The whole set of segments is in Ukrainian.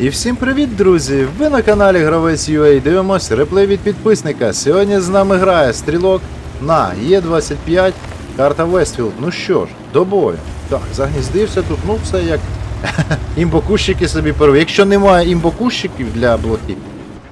І всім привіт, друзі! Ви на каналі Гравець UA дивимось реплей від підписника. Сьогодні з нами грає стрілок на Є25, карта Вестфілд. Ну що ж, до бою. Так, загніздився тут, ну все як імбокущики собі перевели. Якщо немає імбокущиків для блохів,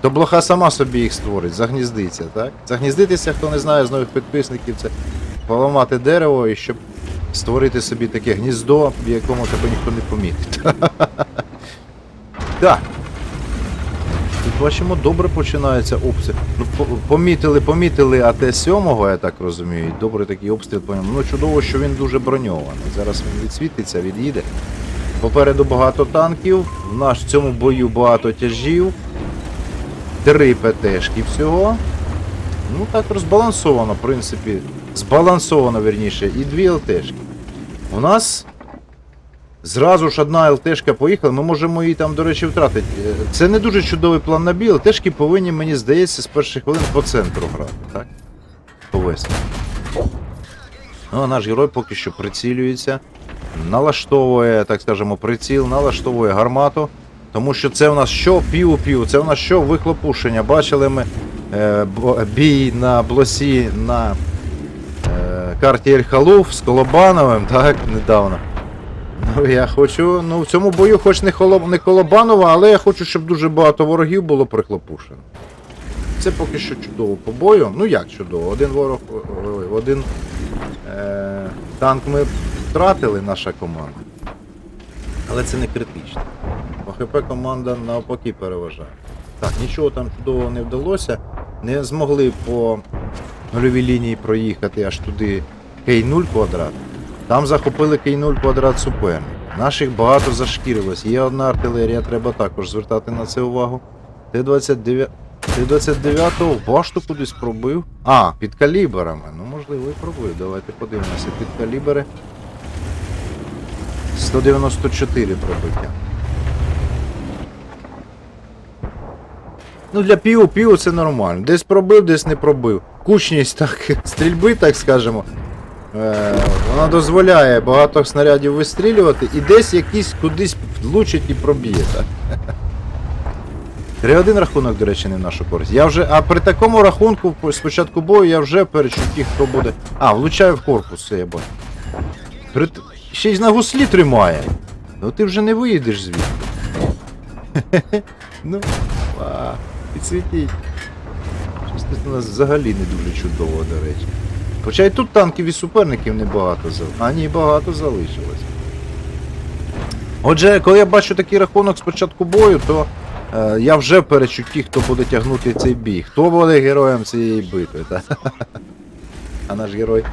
то блоха сама собі їх створить, загніздиться, так? Загніздитися, хто не знає з нових підписників, це поламати дерево і щоб створити собі таке гніздо, в якому тебе ніхто не помітить. Так. Тут бачимо, добре починається обстріл. Ну, помітили, помітили АТ-7, я так розумію. і Добре такий обстріл по ньому. Ну, чудово, що він дуже броньований. Зараз він відсвітиться, від'їде. Попереду багато танків. В наш в цьому бою багато тяжів. Три ПТшки всього. Ну так розбалансовано, в принципі. Збалансовано, верніше, і дві ЛТшки. У нас Зразу ж одна ЛТшка поїхала, ми можемо її там, до речі, втратити. Е, Це не дуже чудовий план на бій. ЛТшки повинні, мені здається, з перших хвилин по центру грати, так? Повести. Ну, а наш герой поки що прицілюється, налаштовує, так скажемо, приціл, налаштовує гармату. Тому що це у нас що пів-пів, це у нас що вихлопушення. Бачили ми е, бій на блосі на е, карті Ель-Халуф з Колобановим, так, недавно. Ну, я хочу, ну в цьому бою хоч не, холо, не Колобанова, але я хочу, щоб дуже багато ворогів було прихлопушено. Це поки що чудово по бою. Ну як чудово? Один ворог, один е, танк ми втратили, наша команда. Але це не критично. По ХП команда навпаки переважає. Так, нічого там чудового не вдалося. Не змогли по нульовій лінії проїхати аж туди Кей-0 квадрат. Там захопили Кей-0 квадрат суперник. Наших багато зашкірилось. Є одна артилерія, треба також звертати на це увагу. Т-29 Т-29 в башту кудись пробив. А, під каліберами. Ну, можливо, і пробив. Давайте подивимося. Під калібери. 194 пробиття. Ну, для піву піву це нормально. Десь пробив, десь не пробив. Кучність так, стрільби, так скажемо. Е, вона дозволяє багато снарядів вистрілювати і десь якийсь кудись влучить і проб'є. Так? 3-1 рахунок, до речі, не в нашу користь. Я вже, а при такому рахунку спочатку бою я вже перечу ті, хто буде. А, влучаю в корпус, це я бачу. При... Ще й на гуслі тримає. Ну ти вже не виїдеш звідти. ну, а, підсвітіть. Щось у нас взагалі не дуже чудово, до речі. Хоча і тут танків і суперників небагато зал... А ні, багато залишилось. Отже, коли я бачу такий рахунок з початку бою, то е, я вже перечутті, хто буде тягнути цей бій. Хто буде героєм цієї битви, та? А наш герой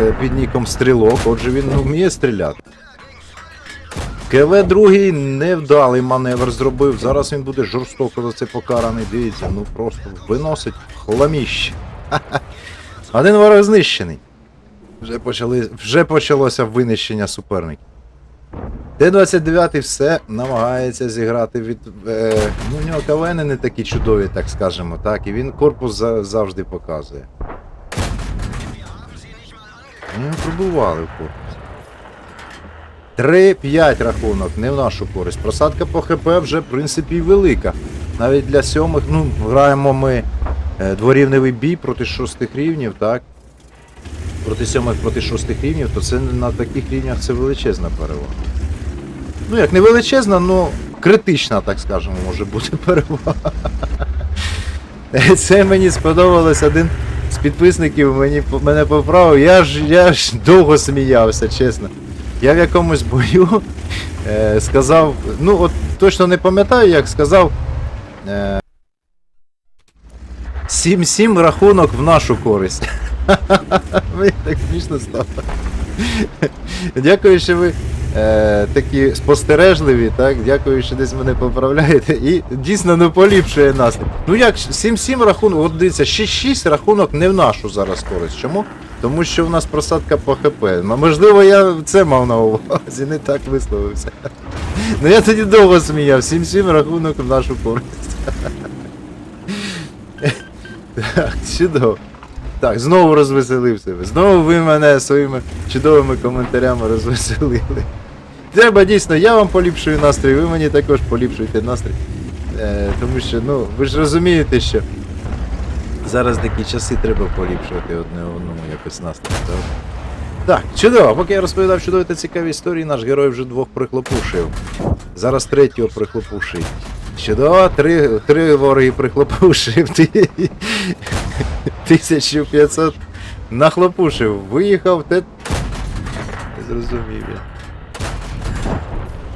е, під ніком Стрілок, отже він вміє стріляти. КВ другий невдалий маневр зробив. Зараз він буде жорстоко за це покараний. Дивіться, ну просто виносить хламіще. Один ворог знищений. Вже, почали, вже почалося винищення суперників. Т-29 все намагається зіграти від. Е, ну, у нього кавени не такі чудові, так скажемо, так, і він корпус за, завжди показує. Ну, пробували в корпус. 3-5 рахунок, не в нашу користь. Просадка по ХП вже, в принципі, велика. Навіть для сьомих, ну, граємо ми дворівневий бій проти шостих рівнів, так? Проти сьомих, проти шостих рівнів, то це на таких рівнях це величезна перевага. Ну, як не величезна, ну критична, так скажемо, може бути перевага. Це мені сподобалось один з підписників мені, мене поправив. Я ж, я ж довго сміявся, чесно. Я в якомусь бою е, сказав, ну от точно не пам'ятаю, як сказав. Е, 7-7 рахунок в нашу користь. Мені так смішно стало. Дякую, що ви е, такі спостережливі, так? Дякую, що десь мене поправляєте. І дійсно не поліпшує нас. Ну як, 7-7 рахунок, от дивіться, 6-6 рахунок не в нашу зараз користь. Чому? Тому що в нас просадка по ХП. М- Можливо, я це мав на увазі, не так висловився. Ну я тоді довго сміяв, 7-7 рахунок в нашу користь. Так, чудово. Так, знову розвеселив себе. Знову ви мене своїми чудовими коментарями розвеселили. треба дійсно, я вам поліпшую настрій, ви мені також поліпшуєте настрій. Е, тому що, ну, ви ж розумієте, що зараз такі часи треба поліпшувати одне одному якось настрій. Так? Так, чудово, поки я розповідав чудові та цікаві історії, наш герой вже двох прихлопушив. Зараз третього прихлопушить. Чудово, три, три вороги прихлопушив. 1500 нахлопушив. Виїхав, те. Не зрозумів я.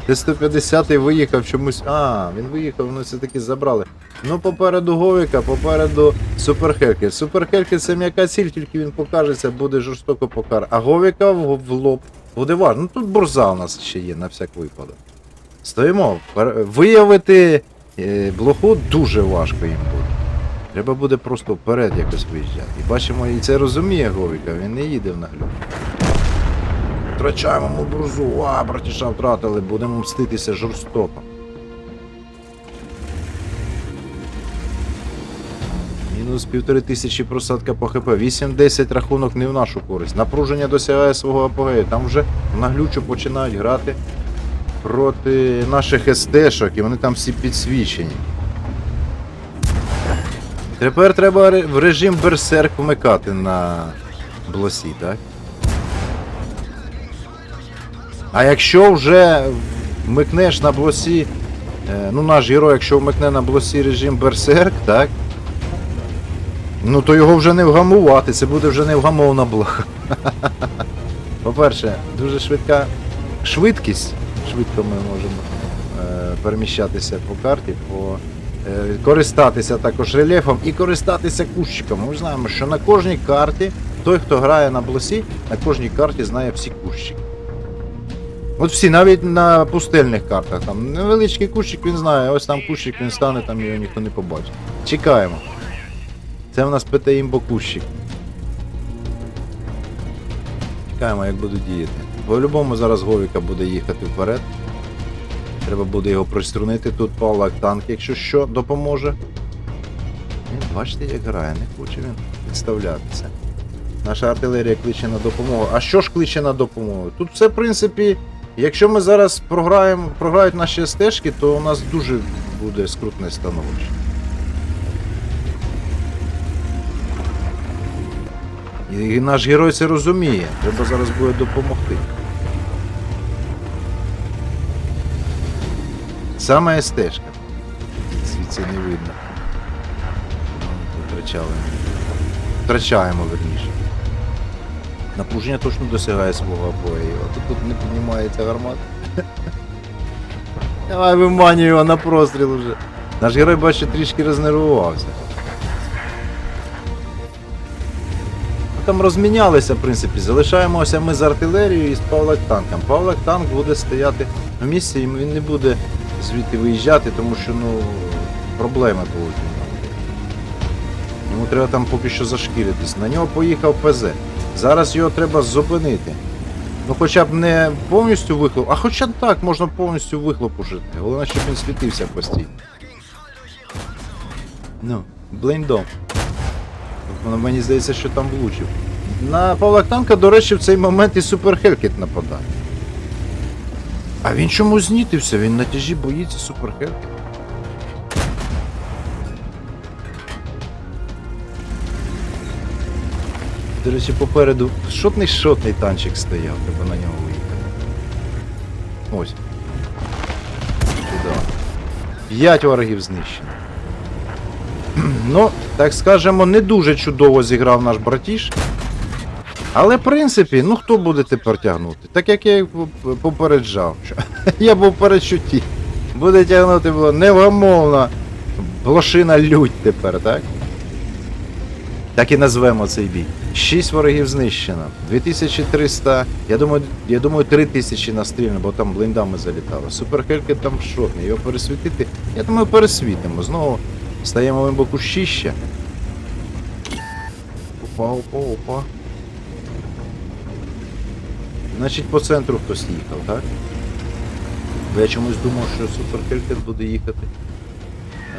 Т-150 виїхав чомусь. А, він виїхав, ну все таки забрали. Ну, попереду Говіка, попереду Суперхельки. Суперхельки це м'яка ціль, тільки він покажеться, буде жорстоко покар. А Говіка в, в лоб. Буде важно. Ну тут борза у нас ще є на всяк випадок. Стоїмо. Виявити е, блоху дуже важко їм буде. Треба буде просто вперед якось виїжджати. І бачимо, і це розуміє Говіка, він не їде в наглюд. Втрачаємо му бурзу, а, братіша втратили, будемо мститися жорстоко. Мінус півтори тисячі просадка по ХП. 8-10 рахунок не в нашу користь. Напруження досягає свого апогею. Там вже наглючо починають грати проти наших СТ-шок, і вони там всі підсвічені. Тепер треба в режим берсерк вмикати на блосі, так? А якщо вже вмикнеш на блосі, е, ну наш герой, якщо вмикне на блосі режим берсерк, так? Ну то його вже не вгамувати, це буде вже невгамовна блоха. По-перше, дуже швидка швидкість. Швидко ми можемо е, переміщатися по карті, по, е, користатися також рельєфом і користатися кущиком. Ми знаємо, що на кожній карті, той, хто грає на блосі, на кожній карті знає всі кущики. От всі, навіть на пустельних картах, там невеличкий кущик він знає, ось там кущик він стане, там його ніхто не побачить. Чекаємо. Це в нас ПТ імбо кущик. Чекаємо, як будуть діяти. По-любому зараз Говіка буде їхати вперед. Треба буде його приструнити. Тут Павлак танк, якщо що, допоможе. Він, бачите, як грає, не хоче він підставлятися. Наша артилерія кличе на допомогу. А що ж кличе на допомогу? Тут все, в принципі, якщо ми зараз програємо, програють наші стежки, то у нас дуже буде скрутне становище. І наш герой це розуміє. Треба зараз буде допомогти. Саме стежка. Звідси не видно. Втрачали. Втрачаємо верніше. Напруження точно досягає свого апогею. А тут, тут не піднімається гармат. Давай виманюй його на простріл вже. Наш герой, бачу, трішки рознервувався. Там розмінялися, в принципі. Залишаємося ми з артилерією і з Павлак танком. Павлак танк буде стояти в місці, і він не буде звідти виїжджати, тому що ну проблеми будуть. Йому треба там поки що зашкіритись. На нього поїхав ПЗ. Зараз його треба зупинити. Ну хоча б не повністю вихлоп, а хоча б так можна повністю вихлопушити. Головне, щоб він світився постійно. Ну, блейндом. Мені здається, що там влучив. На Павла Танка, до речі, в цей момент і Супер Хелкіт нападає. А він чому знітився? Він на тяжі боїться Супер Хелкіт. До речі, попереду шотний шотний танчик стояв, треба на нього виїхати. Ось. П'ять ворогів знищено. Ну, так скажемо, не дуже чудово зіграв наш братіш. Але в принципі, ну хто буде тепер тягнути? Так як я і попереджав. Що я був в передчутті. Буде тягнути було невгамовна блошина лють тепер, так? Так і назвемо цей бій. 6 ворогів знищено. 2300, я думаю, я думаю, 3000 настріляно, бо там блиндами залітало. Суперхельки там шотний. Його пересвітити. Я думаю, пересвітимо. Знову Стаємо глибоко щище. Опа, опа, опа. Значить по центру хтось їхав, так? Бо я чомусь думав, що суперкелькет буде їхати.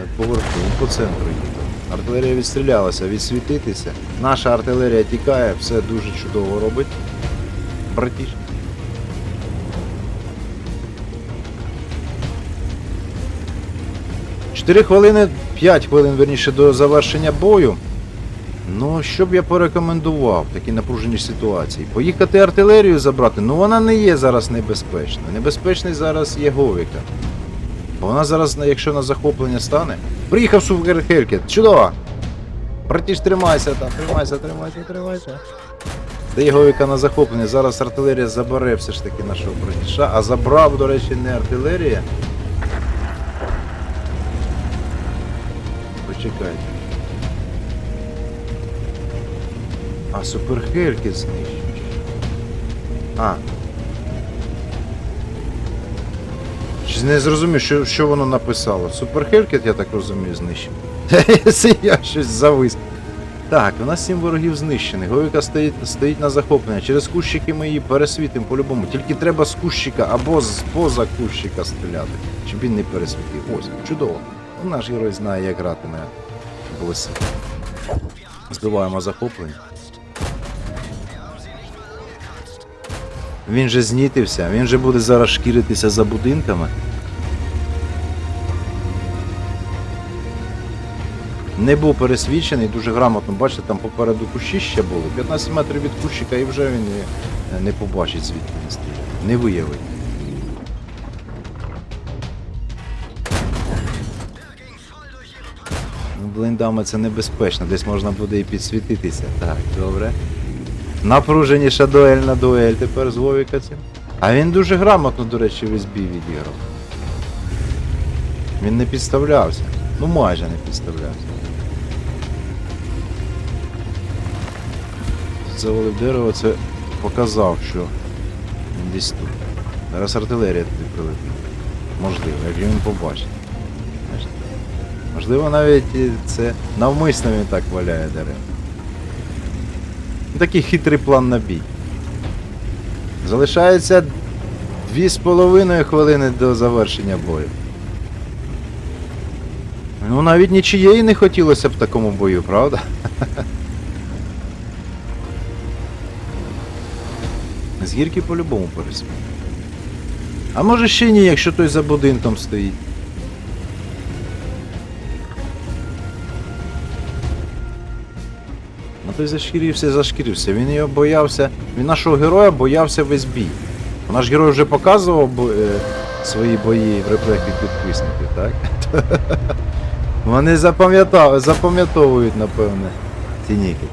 Е, по верху, по центру їхав. Артилерія відстрілялася, відсвітитися. Наша артилерія тікає, все дуже чудово робить. Братіш. Чотири хвилини 5 хвилин верніше до завершення бою. Ну, що б я порекомендував в такій напруженій ситуації? Поїхати артилерію забрати, ну вона не є зараз небезпечна. Небезпечний зараз є Говіка. Вона зараз, якщо на захоплення стане. Приїхав Супер Хелькет, чудово! Братіш, тримайся там, тримайся, тримайся, тримайся. Та Говіка на захоплення. Зараз артилерія забере все ж таки нашого братіша, а забрав, до речі, не артилерія. Почекайте. А суперхелькіт знищуєш. А. Щось Не зрозумів, що, що воно написало. Суперхелькіт, я так розумію, знищив. Це я щось завис. Так, у нас сім ворогів знищених. Говіка стоїть, стоїть на захоплення. Через кущики ми її пересвітимо по-любому. Тільки треба з кущика або з поза кущика стріляти, щоб він не пересвітив. Ось, чудово. Наш герой знає, як грати на блесі. Збиваємо захоплення. Він же знітився, він же буде зараз шкіритися за будинками. Не був пересвідчений, дуже грамотно. Бачите, там попереду кущі ще були. 15 метрів від кущика і вже він не, не побачить звідки він стріляє. Не виявить. Блиндами це небезпечно, десь можна буде і підсвітитися. Так, добре. Напруженіша дуель на дуель тепер з Вовіка. А він дуже грамотно, до речі, весь бій відіграв. Він не підставлявся. Ну майже не підставлявся. Завалив дерево, це показав, що він десь тут. Зараз артилерія туди прилетить. Можливо, як він побачить. Можливо, навіть це навмисно він так валяє дерева. Такий хитрий план на бій. Залишається 2,5 хвилини до завершення бою. Ну навіть нічиєї не хотілося б в такому бою, правда? З гірки по-любому пересміє. А може ще ні, якщо той за будинком стоїть. Той зашкірився, зашкірився. Він його боявся. Він нашого героя боявся весь бій. Наш герой вже показував е, свої бої в реплеях від підписників, так? Вони запам'ятовують, напевне, ці ніки.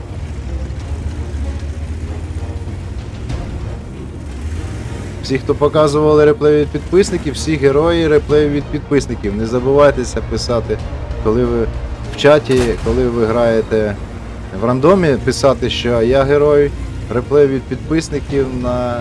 Всі, хто показували реплеї від підписників, всі герої реплеї від підписників. Не забувайтеся писати, коли ви в чаті, коли ви граєте в рандомі, писати, що я герой реплеї від підписників на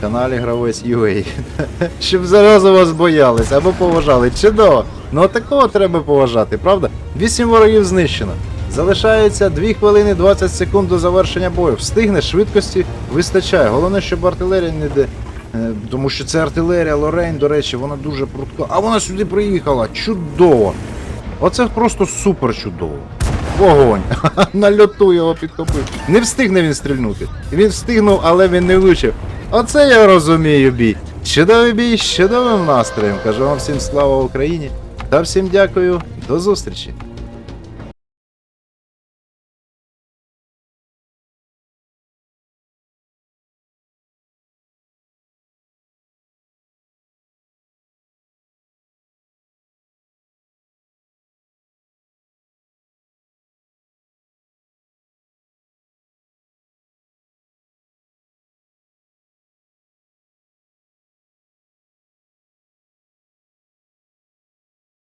каналі Гравець UA. Щоб зразу вас боялись або поважали. Чудово! Ну такого треба поважати, правда? Вісім ворогів знищено. Залишається 2 хвилини 20 секунд до завершення бою. Встигне, швидкості вистачає. Головне, щоб артилерія не де. е, Тому що це артилерія Лорейн, до речі, вона дуже прудка. А вона сюди приїхала. Чудово! Оце просто супер чудово. Вогонь! На льоту його підхопив. Не встигне він стрільнути. Він встигнув, але він не влучив. Оце я розумію бій. Чудовий бій з чудовим настроєм. Кажу вам всім слава Україні. Та всім дякую. До зустрічі.